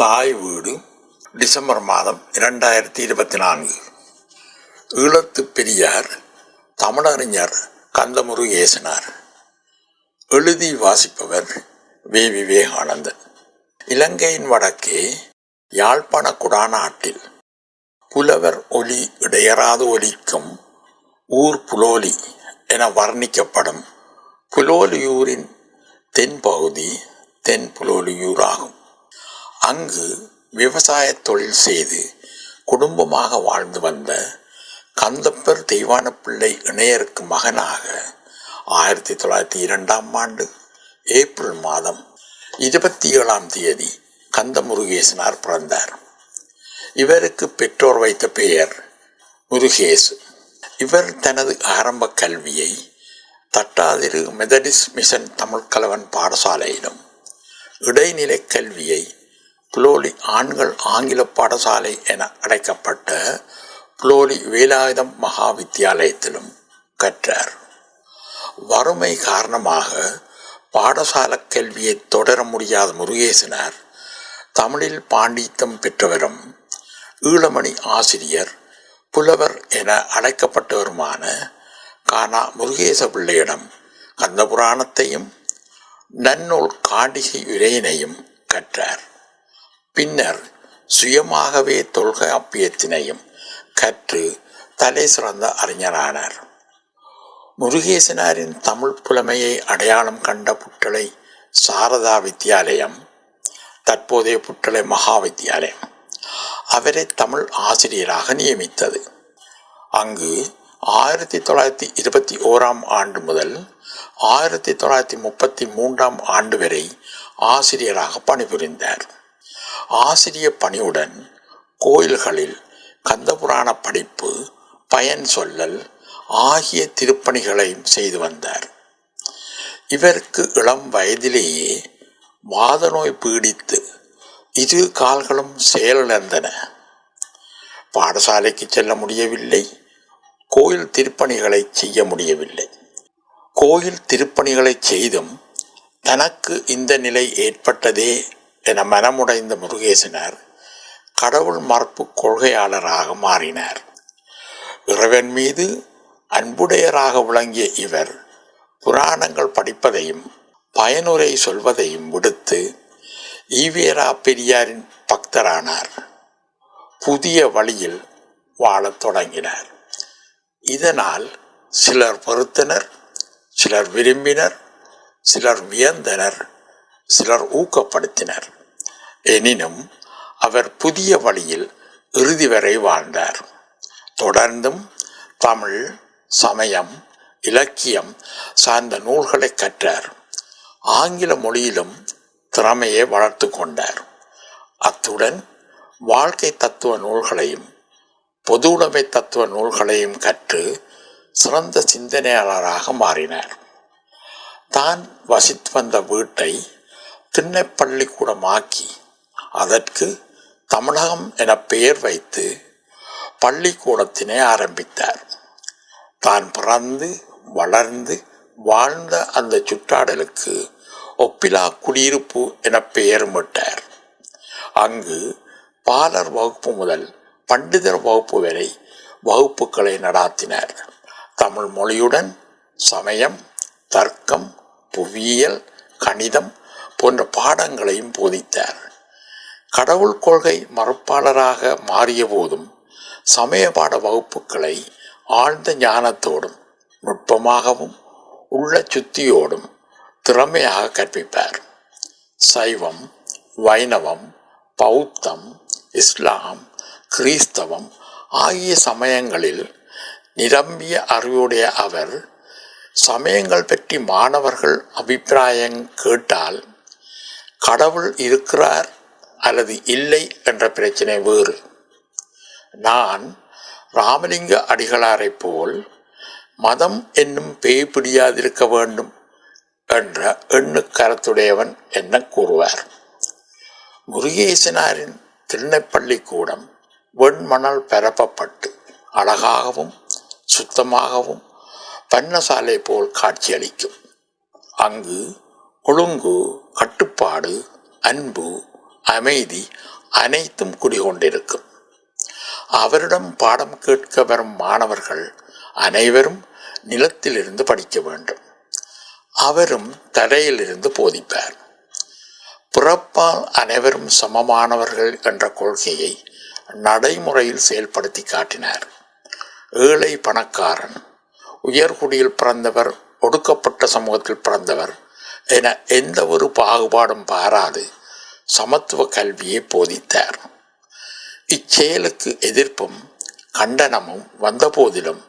தாய் வீடு டிசம்பர் மாதம் இரண்டாயிரத்தி இருபத்தி நான்கு. ஈழத்து பெரியார் தமிழறிஞர் கந்தமுருகேசனார் எழுதி வாசிப்பவர் வே. விவேகானந்தன். இலங்கையின் வடக்கே யாழ்ப்பாண குடாநாட்டில் புலவர் ஒலி இடையராது ஒலிக்கும் ஊர் புலோலி என வர்ணிக்கப்படும் புலோலியூரின் தென்பகுதி தென் புலோலியூர் ஆகும் அங்கு விவசாய தொழில் செய்து குடும்பமாக வாழ்ந்து வந்த கந்தப்பர் தெய்வான பிள்ளை இணையருக்கு மகனாக ஆயிரத்தி தொள்ளாயிரத்தி இரண்டாம் ஆண்டு ஏப்ரல் மாதம் இருபத்தி ஏழாம் தேதி கந்தமுருகேசனார் பிறந்தார். இவருக்கு பெற்றோர் வைத்த பெயர் முருகேசு. இவர் தனது ஆரம்ப கல்வியை தட்டாதிரு மெதடிஸ் மிஷன் தமிழ்கலவன் பாடசாலையிலும் இடைநிலை கல்வியை புலோலி ஆண்கள் ஆங்கில பாடசாலை என அழைக்கப்பட்ட புலோலி வேலாயுதம் மகா வித்தியாலயத்திலும் கற்றார். வறுமை காரணமாக பாடசால கல்வியை தொடர முடியாத முருகேசனார் தமிழில் பாண்டித்தம் பெற்றவரும் ஈழமணி ஆசிரியர் புலவர் என அழைக்கப்பட்டவருமான கானா முருகேச பிள்ளையிடம் கந்த புராணத்தையும் நன்னூல் காண்டிகை உரையினையும் கற்றார். பின்னர் சுயமாகவே தொல்காப்பியத்தினையும் கற்று தலை சிறந்த அறிஞரானார். முருகேசனாரின் தமிழ் புலமையை அடையாளம் கண்ட புட்டளை சாரதா வித்தியாலயம் தற்போதைய புட்டளை மகா வித்தியாலயம் அவரை தமிழ் ஆசிரியராக நியமித்தது. அங்கு ஆயிரத்தி தொள்ளாயிரத்தி இருபத்தி ஓராம் ஆண்டு முதல் ஆயிரத்தி தொள்ளாயிரத்தி முப்பத்தி மூன்றாம் ஆண்டு வரை ஆசிரியராக பணிபுரிந்தார். ஆசிரிய பணியுடன் கோயில்களில் கந்தபுராண படிப்பு பயன் சொல்லல் ஆகிய திருப்பணிகளையும் செய்து வந்தார். இவருக்கு இளம் வயதிலேயே வாத நோய் பீடித்து இரு கால்களும் செயலிழந்தன. பாடசாலைக்கு செல்ல முடியவில்லை. கோயில் திருப்பணிகளை செய்ய முடியவில்லை. கோயில் திருப்பணிகளை செய்தும் தனக்கு இந்த நிலை ஏற்பட்டதே என மனமுடைந்த முருகேசனர் கடவுள் மறுப்பு கொள்கையாளராக மாறினார். இறைவன் மீது அன்புடையராக விளங்கிய இவர் புராணங்கள் படிப்பதையும் பயனுரை சொல்வதையும் விடுத்து ஈவேரா பெரியாரின் பக்தரானார். புதிய வழியில் வாழத் தொடங்கினார். இதனால் சிலர் பொறுத்தனர் சிலர் விரும்பினர் சிலர் வியந்தனர். சிலர் ஊக்கப்படுத்தினர். எனினும் அவர் புதிய வழியில் இறுதி வரை வாழ்ந்தார். தொடர்ந்தும் தமிழ் சமயம் இலக்கியம் சார்ந்த நூல்களை கற்றார். ஆங்கில மொழியிலும் திறமையை வளர்த்து கொண்டார். அத்துடன் வாழ்க்கை தத்துவ நூல்களையும் பொது உடைமை தத்துவ நூல்களையும் கற்று சிறந்த சிந்தனையாளராக மாறினார். தான் வசித்து வந்த வீட்டை திண்ணைப்பள்ளிக்கூடமாக்கி அதற்கு தமிழகம் என பெயர் வைத்து பள்ளிக்கூடத்தினை ஆரம்பித்தார். தான் பிறந்து வளர்ந்து வாழ்ந்த அந்த சுற்றாடலுக்கு ஒப்பிலா குடியிருப்பு என பெயருமிட்டார். அங்கு பாலர் வகுப்பு முதல் பண்டிதர் வகுப்பு வரை வகுப்புகளை நடாத்தினார். தமிழ் மொழியுடன் சமயம் தர்க்கம் புவியியல் கணிதம் போன்ற பாடங்களையும் போதித்தார். கடவுள் கொள்கை மறுப்பாளராக மாறிய போதும் சமய பாட வகுப்புகளை ஆழ்ந்த ஞானத்தோடும் நுட்பமாகவும் உள்ள சுத்தியோடும் திறமையாக கற்பிப்பார். சைவம் வைணவம் பௌத்தம் இஸ்லாம் கிறிஸ்தவம் ஆகிய சமயங்களில் நிரம்பிய அறிவுடைய அவர் சமயங்கள் பற்றி மாணவர்கள் அபிப்பிராயம் கேட்டால் கடவுள் இருக்கிறார் அல்லது இல்லை என்ற பிரச்சனை வேறு. நான் ராமலிங்க அடிகளாரைப் போல் மதம் என்னும் பேய் பிடியாதிருக்க வேண்டும் என்ற எண்ணுக்கரத்துடையவன் என்ன கூறுவார்? முருகேசனாரின் திருநெப்பள்ளிக்கூடம் வெண்மணல் பரப்பப்பட்டு அழகாகவும் சுத்தமாகவும் பன்னசாலை போல் காட்சியளிக்கும். அங்கு ஒழுங்கு கட்டுப்பாடு அன்பு அமைதி அனைத்தும் குடிகொண்டிருக்கும். அவரிடம் பாடம் கேட்க வரும் மாணவர்கள் அனைவரும் நிலத்திலிருந்து படிக்க வேண்டும். அவரும் தரையிலிருந்து போதிப்பார். பிறப்பால் அனைவரும் சமமானவர்கள் என்ற கொள்கையை நடைமுறையில் செயல்படுத்தி காட்டினார். ஏழை பணக்காரன் உயர்குடியில் பிறந்தவர் ஒடுக்கப்பட்ட சமூகத்தில் பிறந்தவர் என எந்த ஒரு பாகுபாடும் பாராது. சமத்துவ கல்வியை போதித்தார். இச்செயலுக்கு எதிர்ப்பும் கண்டனமும் வந்தபோதிலும்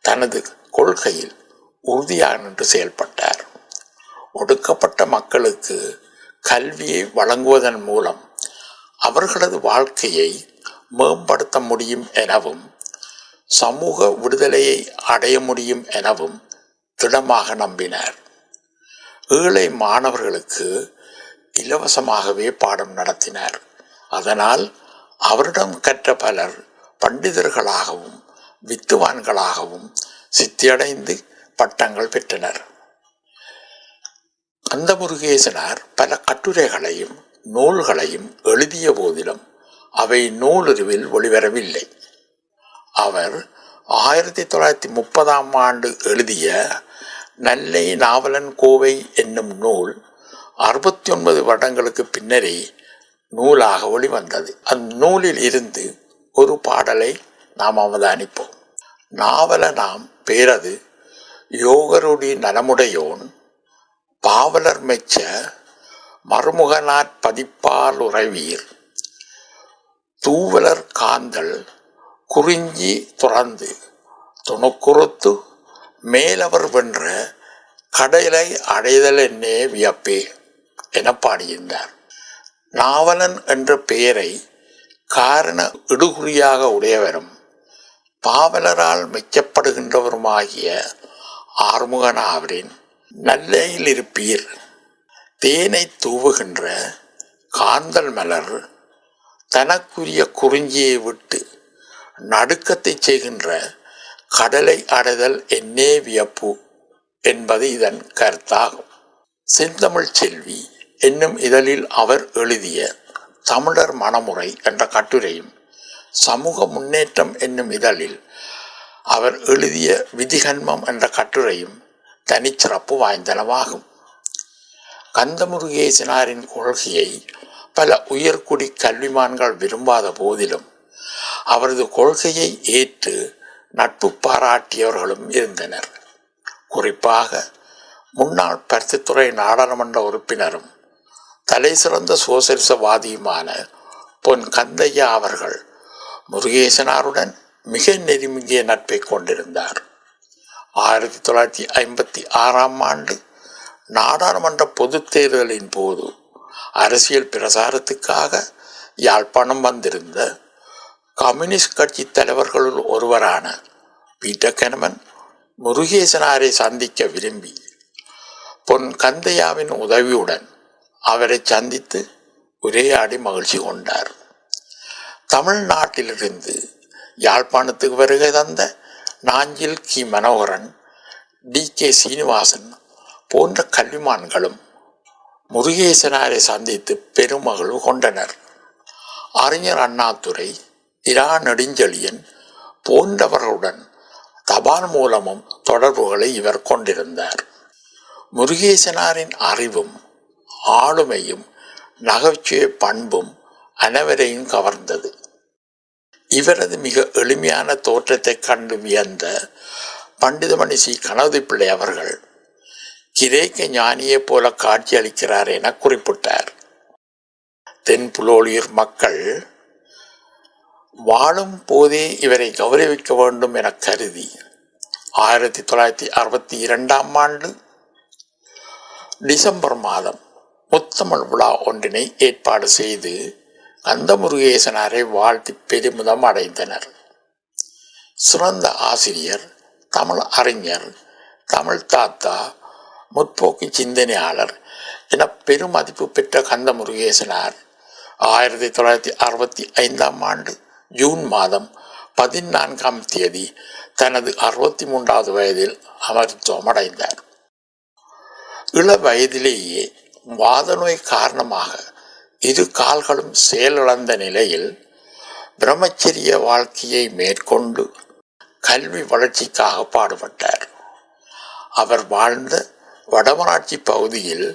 தனது கொள்கையில் உறுதியாக நின்று செயல்பட்டார். ஒடுக்கப்பட்ட மக்களுக்கு கல்வியை வழங்குவதன் மூலம் அவர்களது வாழ்க்கையை மேம்படுத்த முடியும் எனவும் சமூக விடுதலையை அடைய முடியும் எனவும் திடமாக நம்பினார். ஏழை மாணவர்களுக்கு இலவசமாகவே பாடம் நடத்தினார். அதனால் அவரிடம் கற்ற பலர் பண்டிதர்களாகவும் வித்துவான்களாகவும் சித்தியடைந்து பட்டங்கள் பெற்றனர். அந்த முருகேசனார் பல கட்டுரைகளையும் நூல்களையும் எழுதிய போதிலும் அவை நூலுருவில் ஒளிவரவில்லை அவர் ஆயிரத்தி தொள்ளாயிரத்தி முப்பதாம் ஆண்டு எழுதிய நல்லை நாவலன் கோவை என்னும் நூல் அறுபத்தி ஒன்பது வருடங்களுக்கு பின்னரே நூலாக ஒளிவந்தது. அந்நூலில் இருந்து ஒரு பாடலை நாம் அவதானிப்போம். நாவல நாம் பேரது யோகருடி நலமுடையோன் பாவலர் மெச்ச மறுமுகனாற் பதிப்பால் உறவீர் தூவலர் காந்தல் குறிஞ்சி துறந்து துணுக்குறுத்து மேலவர் வென்ற கடலை அடைதல் என்னே வியப்பே என பாடியிருந்தார். நாவலன் என்ற பெயரை காரண இடுகுறியாக உடையவரும் பாவலரால் மெச்சப்படுகின்றவருமாகிய ஆறுமுகனாவரின் நல்லையில் இருப்பீர். தேனை தூவுகின்ற காந்தல் மலர் தனக்குரிய குறிஞ்சியை விட்டு நடுக்கத்தை செய்கின்ற கடலை அடைதல் என்னே வியப்பு என்பது இதன் கருத்தாகும். செந்தமிழ் செல்வி என்னும் இதழில் அவர் எழுதிய தமிழர் மணமுறை என்ற கட்டுரையும் சமூக முன்னேற்றம் என்னும் இதழில் அவர் எழுதிய விதிகன்மம் என்ற கட்டுரையும் தனிச்சிறப்பு வாய்ந்தனவாகும். கந்தமுருகேசனாரின் கொள்கையை பல உயர்குடி கல்விமான்கள் விரும்பாத போதிலும் அவரது கொள்கையை ஏற்று நட்பு பாராட்டியவர்களும் இருந்தனர். குறிப்பாக முன்னாள் பருத்தித்துறை நாடாளுமன்ற உறுப்பினரும் தலை சிறந்த சோசலிசவாதியுமான பொன் கந்தையா அவர்கள் முருகேசனாருடன் மிக நெருங்கிய நட்பை கொண்டிருந்தார். ஆயிரத்தி தொள்ளாயிரத்தி ஐம்பத்தி ஆறாம் ஆண்டு நாடாளுமன்ற பொதுத் தேர்தலின் போது அரசியல் பிரசாரத்துக்காக யாழ்ப்பாணம் வந்திருந்த கம்யூனிஸ்ட் கட்சி தலைவர்களுள் ஒருவரான பீட்டர் கெனமன் முருகேசனாரை சந்திக்க விரும்பி பொன் கந்தையாவின் உதவியுடன் அவரை சந்தித்து உரையாடி மகிழ்ச்சி கொண்டார். தமிழ்நாட்டிலிருந்து யாழ்ப்பாணத்துக்கு வருகை தந்த நாஞ்சில் கி. மனோகரன் டி. கே. சீனிவாசன் போன்ற கல்விமான்களும் முருகேசனாரை சந்தித்து பெருமகிழ்வு கொண்டனர். அறிஞர் அண்ணாதுரை இரா நெடுஞ்செழியன் போன்றவர்களுடன் தபால் மூலமும் தொடர்புகளை இவர் கொண்டிருந்தார். முருகேசனாரின் அறிவும் ஆளுமையும் நகைச்சுவை பண்பும் அனைவரையும் கவர்ந்தது. இவரது மிக எளிமையான தோற்றத்தை கண்டு வியந்த பண்டிதமணி சி கணவதி பிள்ளை அவர்கள் கிரேக்க ஞானியைப் போல காட்சியளிக்கிறார் என குறிப்பிட்டார். தென்புலோலியூர் மக்கள் வாழும் போதே இவரை கௌரவிக்க வேண்டும் என கருதி ஆயிரத்தி தொள்ளாயிரத்தி அறுபத்தி இரண்டாம் ஆண்டு டிசம்பர் மாதம் முத்தமிழ் விழா ஒன்றினை ஏற்பாடு செய்து கந்தமுருகேசனாரை வாழ்த்தி பெருமிதம் அடைந்தனர். சிறந்த ஆசிரியர் தமிழ் அறிஞர் தமிழ் தாத்தா முற்போக்கு சிந்தனையாளர் என பெருமதிப்பு பெற்ற கந்தமுருகேசனார் ஆயிரத்தி தொள்ளாயிரத்தி அறுபத்தி ஐந்தாம் ஆண்டு ஜூன் மாதம் பதினான்காம் தேதி தனது அறுபத்தி மூன்றாவது வயதில் அமர்த்துவம் அடைந்தார் இள வயதிலேயே வாதநோய் காரணமாக இரு கால்களும் செயலிழந்த நிலையில் பிரம்மச்சரிய வாழ்க்கையை மேற்கொண்டு கல்வி வளர்ச்சிக்காக பாடுபட்டார். அவர் வாழ்ந்த வடமராட்சி பகுதியில்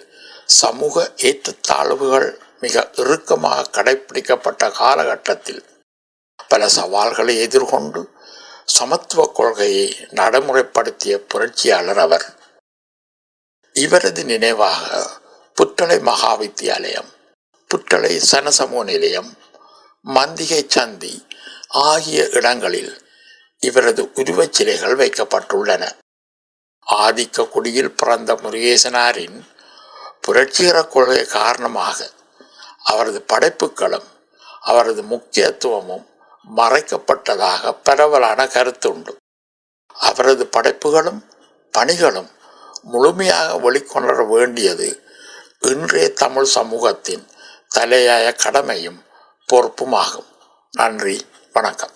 சமூக ஏற்றத்தாழ்வுகள் மிக இறுக்கமாக கடைபிடிக்கப்பட்ட காலகட்டத்தில் பல சவால்களை எதிர்கொண்டு சமத்துவ கொள்கையை நடைமுறைப்படுத்திய புரட்சியாளர் அவர். இவரது நினைவாக புற்றலை மகா வித்தியாலயம் புற்றலை சனசமூக நிலையம் மந்திகை சந்தி ஆகிய இடங்களில் இவரது உருவச் சிலைகள் வைக்கப்பட்டுள்ளன. ஆதிக்க குடியில் பிறந்த முருகேசனாரின் புரட்சிகர கொள்கை காரணமாக அவரது படைப்புகளும் அவரது முக்கியத்துவமும் மறைக்கப்பட்டதாக பரவலான கருத்து உண்டு. அவரது படைப்புகளும் பணிகளும் முழுமையாக வெளிக்கொணர வேண்டியது இன்றைய தமிழ் சமூகத்தின் தலையாய கடமையும் பொறுப்புமாகும். நன்றி வணக்கம்.